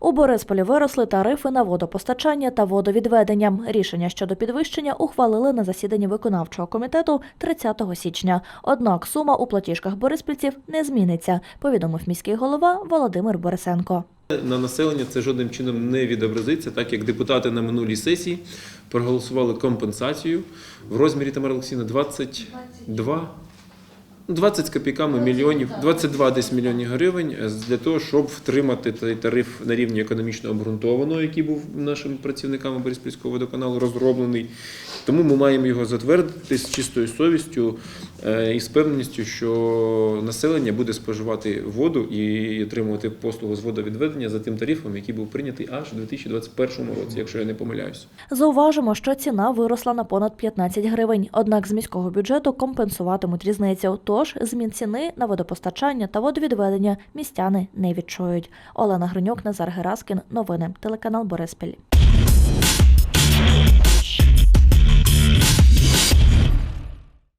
У Борисполі виросли тарифи на водопостачання та водовідведення. Рішення щодо підвищення ухвалили на засіданні виконавчого комітету 30 січня. Однак сума у платіжках бориспільців не зміниться, повідомив міський голова Володимир Борисенко. На населення це жодним чином не відобразиться, так як депутати на минулій сесії проголосували компенсацію в розмірі Тамара Олексійовна 22 ну, 20 з копійками мільйонів, 22 десь мільйонів гривень е, для того, щоб втримати той тариф на рівні економічно обґрунтованого, який був нашими працівниками Бориспільського водоканалу розроблений. Тому ми маємо його затвердити з чистою совістю е, і з певністю, що населення буде споживати воду і отримувати послугу з водовідведення за тим тарифом, який був прийнятий аж у 2021 році, якщо я не помиляюсь. Зауважимо, що ціна виросла на понад 15 гривень. Однак з міського бюджету компенсуватимуть різницю. Тож змін ціни на водопостачання та водовідведення містяни не відчують. Олена Гринюк, Назар Гераскін. Новини. Телеканал Бориспіль.